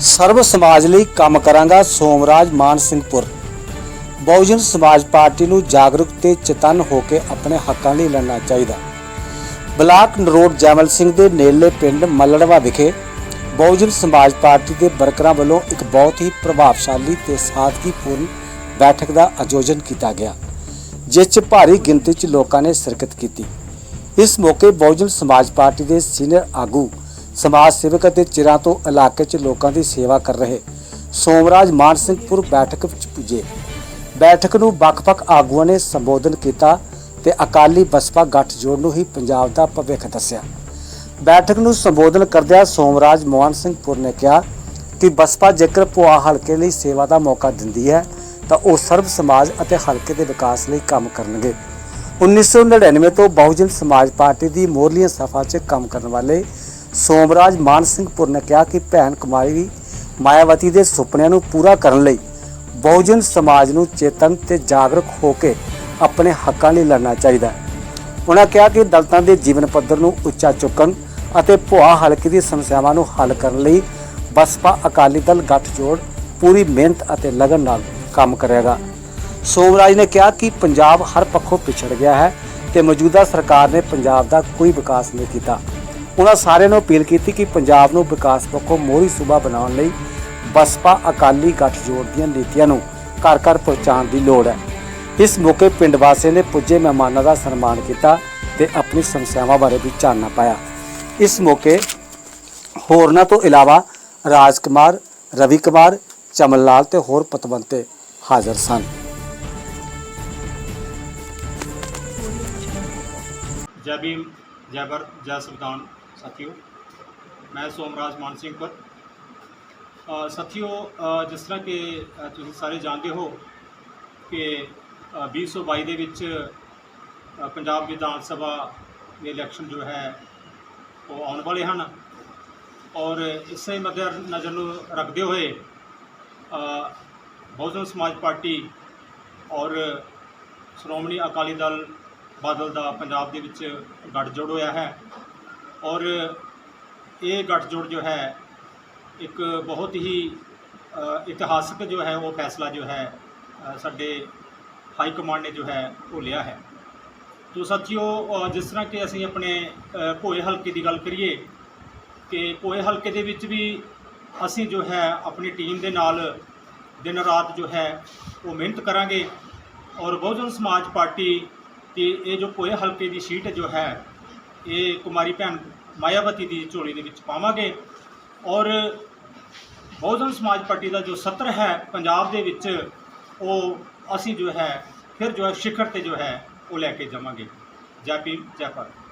ਸਰਬ ਸਮਾਜ ਲਈ ਕੰਮ ਕਰਾਂਗਾ ਸੋਮਰਾਜ ਮਾਨ ਸਿੰਘਪੁਰ। ਬਹੁਜਨ ਸਮਾਜ ਪਾਰਟੀ ਨੂੰ ਜਾਗਰੂਕ ਤੇ ਚੇਤਨ ਹੋ ਕੇ ਆਪਣੇ ਹੱਕਾਂ ਲਈ ਲੜਨਾ ਚਾਹੀਦਾ। ਬਲਾਕ ਨਰੋਡ ਜੈਮਲ ਸਿੰਘ ਦੇ ਨੇੜਲੇ ਪਿੰਡ ਮੱਲੜਵਾ ਵਿਖੇ ਬਹੁਜਨ ਸਮਾਜ ਪਾਰਟੀ ਦੇ ਵਰਕਰਾਂ ਵੱਲੋਂ ਇੱਕ ਬਹੁਤ ਹੀ ਪ੍ਰਭਾਵਸ਼ਾਲੀ ਤੇ ਸਾਦਗੀਪੂਰਨ ਬੈਠਕ ਦਾ ਆਯੋਜਨ ਕੀਤਾ ਗਿਆ, ਜਿਸ 'ਚ ਭਾਰੀ ਗਿਣਤੀ 'ਚ ਲੋਕਾਂ ਨੇ ਸ਼ਿਰਕਤ ਕੀਤੀ। ਇਸ ਮੌਕੇ ਬਹੁਜਨ ਸਮਾਜ ਪਾਰਟੀ ਦੇ ਸੀਨੀਅਰ ਆਗੂ ਸਮਾਜ ਸੇਵਕ ਅਤੇ ਚਿਰਾਂ ਤੋਂ ਇਲਾਕੇ 'ਚ ਲੋਕਾਂ ਦੀ ਸੇਵਾ ਕਰ ਰਹੇ ਸੋਮਰਾਜ ਮਾਨ ਸਿੰਘਪੁਰ ਬੈਠਕ ਵਿੱਚ ਪੁੱਜੇ। ਬੈਠਕ ਨੂੰ ਵੱਖ-ਵੱਖ ਆਗੂਆਂ ਨੇ ਸੰਬੋਧਨ ਕੀਤਾ ਤੇ ਅਕਾਲੀ ਬਸਪਾ ਗੱਠਜੋੜ ਨੂੰ ਹੀ ਪੰਜਾਬ ਦਾ ਭਵਿੱਖ ਦੱਸਿਆ। ਬੈਠਕ ਨੂੰ ਸੰਬੋਧਨ ਕਰਦਿਆਂ ਸੋਮਰਾਜ ਮੋਹਨ ਸਿੰਘਪੁਰ ਨੇ ਕਿਹਾ ਕਿ ਬਸਪਾ ਜੇਕਰ ਭੁਆ ਹਲਕੇ ਲਈ ਸੇਵਾ ਦਾ ਮੌਕਾ ਦਿੰਦੀ ਹੈ, ਤਾਂ ਉਹ ਸਰਬ ਸਮਾਜ ਅਤੇ ਹਲਕੇ ਦੇ ਵਿਕਾਸ ਲਈ ਕੰਮ ਕਰਨਗੇ। 1999 ਤੋਂ ਬਹੁਜਨ ਸਮਾਜ ਪਾਰਟੀ ਦੀ ਮੋਰਲੀਆਂ ਸਫਾ 'ਚ ਕੰਮ ਕਰਨ ਵਾਲੇ ਸੋਮਰਾਜ ਮਾਨ ਸਿੰਘ ਪੁਰ ਨੇ ਕਿਹਾ ਕਿ ਭੈਣ ਕੁਮਾਰੀ ਮਾਇਆਵਤੀ ਦੇ ਸੁਪਨਿਆਂ ਨੂੰ ਪੂਰਾ ਕਰਨ ਲਈ ਬਹੁਜਨ ਸਮਾਜ ਨੂੰ ਚੇਤਨ ਤੇ ਜਾਗਰੂਕ ਹੋ ਕੇ ਆਪਣੇ ਹੱਕਾਂ ਲਈ ਲੜਨਾ ਚਾਹੀਦਾ ਹੈ। ਉਹਨਾਂ ਕਿਹਾ ਕਿ ਦਲਤਾਂ ਦੇ ਜੀਵਨ ਪੱਧਰ ਨੂੰ ਉੱਚਾ ਚੁੱਕਣ ਅਤੇ ਭੁਆ ਹਲਕੇ ਦੀ ਸਮੱਸਿਆਵਾਂ ਨੂੰ ਹੱਲ ਕਰਨ ਲਈ ਬਸਪਾ ਅਕਾਲੀ ਦਲ ਗੱਠਜੋੜ ਪੂਰੀ ਮਿਹਨਤ ਅਤੇ ਲਗਨ ਨਾਲ ਕੰਮ ਕਰੇਗਾ। ਸੋਮਰਾਜ ਨੇ ਕਿਹਾ ਕਿ ਪੰਜਾਬ ਹਰ ਪੱਖੋਂ ਪਿਛੜ ਗਿਆ ਹੈ ਤੇ ਮੌਜੂਦਾ ਸਰਕਾਰ ਨੇ ਪੰਜਾਬ ਦਾ ਕੋਈ ਵਿਕਾਸ ਨਹੀਂ ਕੀਤਾ। ਉਹਨਾਂ ਸਾਰਿਆਂ ਨੂੰ ਅਪੀਲ ਕੀਤੀ ਕਿ ਪੰਜਾਬ ਨੂੰ ਵਿਕਾਸ ਪੱਖੋਂ ਮੋਹਰੀ ਸੂਬਾ ਬਣਾਉਣ ਲਈ ਬਸਪਾ ਅਕਾਲੀ ਗੱਠਜੋੜ ਦੀਆਂ ਨੀਤੀਆਂ ਨੂੰ ਘਰ ਘਰ ਪਹੁੰਚਾਉਣ ਦੀ ਲੋੜ ਹੈ। ਇਸ ਮੌਕੇ ਪਿੰਡ ਵਾਸੀਆਂ ਨੇ ਪੁੱਜੇ ਮਹਿਮਾਨਾਂ ਦਾ ਸਨਮਾਨ ਕੀਤਾ ਤੇ ਆਪਣੀ ਸਮੱਸਿਆਵਾਂ ਬਾਰੇ ਵੀ ਜਾਣਨਾ ਪਾਇਆ। ਇਸ ਮੌਕੇ ਹੋਰਨਾਂ ਤੋਂ ਇਲਾਵਾ ਰਾਜ ਕੁਮਾਰ ਰਵੀ ਕੁਮਾਰ, ਚਮਨ ਲਾਲ ਤੇ ਹੋਰ ਪਤਵੰਤੇ ਹਾਜ਼ਰ ਸਨ। ਜੈ ਭੀਮ, ਜੈ ਸਾਥੀਓ ਮੈਂ ਸੋਮਰਾਜ ਮਾਨ ਸਿੰਘ ਪਰ। ਸਾਥੀਓ ਜਿਸ ਤਰ੍ਹਾਂ ਕਿ ਤੁਸੀਂ ਸਾਰੇ ਜਾਣਦੇ ਹੋ ਕਿ ਅ, 2022 ਦੇ ਵਿੱਚ ਪੰਜਾਬ ਵਿਧਾਨ ਸਭਾ ਦੇ ਇਲੈਕਸ਼ਨ ਜੋ ਹੈ ਉਹ ਆਉਣ ਵਾਲੇ ਹਨ। ਔਰ ਇਸੇ ਮੱਦੇ ਨਜ਼ਰ ਨੂੰ ਰੱਖਦੇ ਹੋਏ ਬਹੁਜਨ ਸਮਾਜ ਪਾਰਟੀ ਔਰ ਸ਼੍ਰੋਮਣੀ ਅਕਾਲੀ ਦਲ ਬਾਦਲ ਦਾ ਪੰਜਾਬ ਦੇ ਵਿੱਚ ਗੱਠਜੋੜ ਹੋਇਆ ਹੈ। ਔਰ ਇਹ ਗੱਠਜੋੜ ਜੋ ਹੈ ਇੱਕ ਬਹੁਤ ਹੀ ਇਤਿਹਾਸਕ ਜੋ ਹੈ ਉਹ ਫੈਸਲਾ ਜੋ ਹੈ ਸਾਡੇ ਹਾਈ ਕਮਾਂਡ ਨੇ ਜੋ ਹੈ ਉਹ ਲਿਆ ਹੈ। ਤੋ ਸਾਥੀਓ ਅ, ਜਿਸ ਤਰ੍ਹਾਂ ਕਿ ਅਸੀਂ ਆਪਣੇ ਭੋਏ ਹਲਕੇ ਦੀ ਗੱਲ ਕਰੀਏ ਕਿ ਭੋਏ ਹਲਕੇ ਦੇ ਵਿੱਚ ਵੀ ਅਸੀਂ ਜੋ ਹੈ ਆਪਣੀ ਟੀਮ ਦੇ ਨਾਲ ਦਿਨ ਰਾਤ ਜੋ ਹੈ ਉਹ ਮਿਹਨਤ ਕਰਾਂਗੇ। ਔਰ ਬਹੁਜਨ ਸਮਾਜ ਪਾਰਟੀ ਤੇ ਇਹ ਜੋ ਭੋਏ ਹਲਕੇ ਦੀ ਸੀਟ ਜੋ ਹੈ ਇਹ ਕੁਮਾਰੀ ਭੈਣ ਮਾਇਆਵਤੀ ਦੀ ਝੋਲੀ ਦੇ ਵਿੱਚ ਪਾਵਾਂਗੇ। ਔਰ ਬਹੁਜਨ ਸਮਾਜ ਪਾਰਟੀ ਦਾ ਜੋ ਸੱਤਰ ਹੈ ਪੰਜਾਬ ਦੇ ਵਿੱਚ, ਉਹ ਅਸੀਂ ਜੋ ਹੈ, ਫਿਰ ਜੋ ਹੈ, ਸਿਖਰ ਤੇ ਜੋ ਹੈ, ਉਹ ਲੈ ਕੇ ਜਾਵਾਂਗੇ। ਜੈ ਭੀਮ, ਜੈ ਭਾਰਤ।